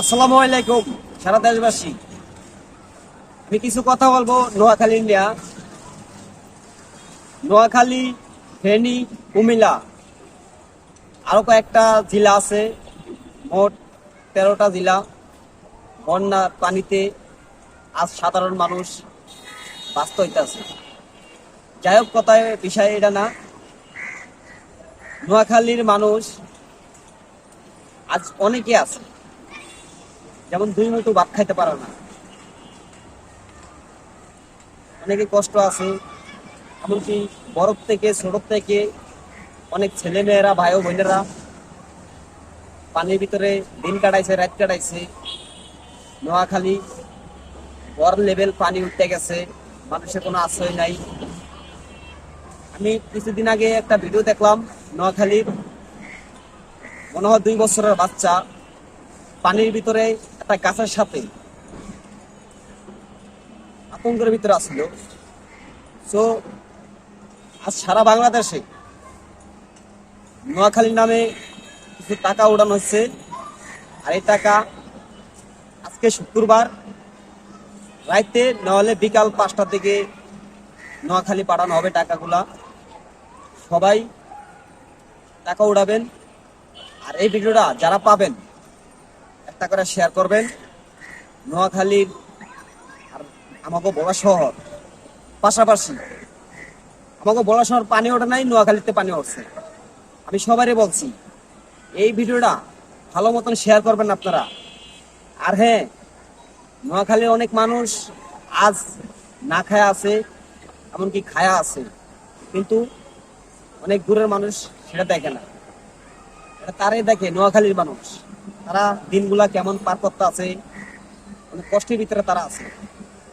আসসালামু আলাইকুম, সারা দেশবাসী। আমি কিছু কথা বলব নোয়াখালী নিয়ে নোয়াখালী, ফেনী, কুমিল্লা। আরও কয়েকটা জেলা আছে, মোট তেরোটা জেলা। বন্যার পানিতে আজ সাধারণ মানুষ বাস্ত হইতেছে যাই হোক, কথায় বিষয় এটা না। নোয়াখালীর মানুষ আজ অনেকে আছে। যেমন দুই মুঠো ভাত খাইতে পারে না। অনেকে কষ্ট আছে, এমনকি বরফ থেকে ছোট থেকে অনেক ছেলে মেয়েরা ভাই ও বোনেরা পানির ভিতরে দিন কাটাইছে, রাত কাটাইছে। নোয়াখালী বর লেভেল পানি উঠতে গেছে, মানুষের কোনো আশ্রয় নাই। আমি কিছুদিন আগে একটা ভিডিও দেখলাম, নোয়াখালীর মনে হয় দুই বছরের বাচ্চা। পানির ভিতরে একটা গাছের সাথে আতঙ্কের ভিতরে আসলো। তো আজ সারা বাংলাদেশে নোয়াখালীর নামে কিছু টাকা উড়ানো হচ্ছে। আর এই টাকা আজকে শুক্রবার রাইতে নাহলে বিকাল পাঁচটার দিকে নোয়াখালী পাঠানো হবে টাকাগুলা। সবাই টাকা উড়াবেন। আর এই ভিডিওটা যারা পাবেন একটা করে শেয়ার করবেন। নোয়াখালীর আর আমাকে বড় শহর। পাশাপাশি আমাকে বড় শহর পানি ওঠে নাই, নোয়াখালীতে পানি উঠছে আমি সবারই বলছি, এই ভিডিওটা ভালো মতন শেয়ার করবেন আপনারা। আর হ্যাঁ নোয়াখালীর অনেক মানুষ আজ না খায়া আছে, এমনকি খায়া আছে। কিন্তু অনেক দূরের মানুষ সেটা দেখে না। তারাই দেখে নোয়াখালীর মানুষ। তারা দিনগুলা কেমন পার করতে আছে? অনেক কষ্টের ভিতরে তারা আছে।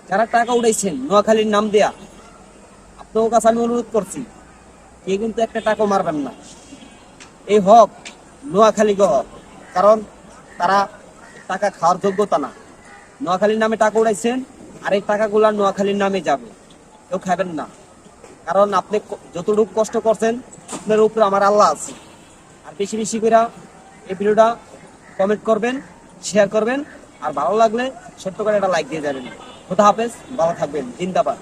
যারা টাকা উঠাইছেন, নোয়াখালীর নাম দেয়া, আপনার কাছে আমি অনুরোধ করছি কে কিন্তু একটা টাকা মারবেন না। এই হক নোয়াখালী হক, কারণ তারা টাকা খাওয়ার যোগ্যতা না। নোয়াখালীর নামে টাকা উঠাইছেন, আর এই টাকাগুলা নোয়াখালীর নামে যাবে। কেউ খাবেন না। কারণ আপনি যতটুকু কষ্ট করছেন, আপনার উপরে আমার আল্লাহ আছে। আর বেশি বেশি করে এই ভিডিওটা কমেন্ট করবেন শেয়ার করবেন, আর ভালো লাগলে ছোট্ট করে একটা লাইক দিয়ে যাবেন। খুদা হাফেজ, ভালো থাকবেন, জিন্দাবাদ।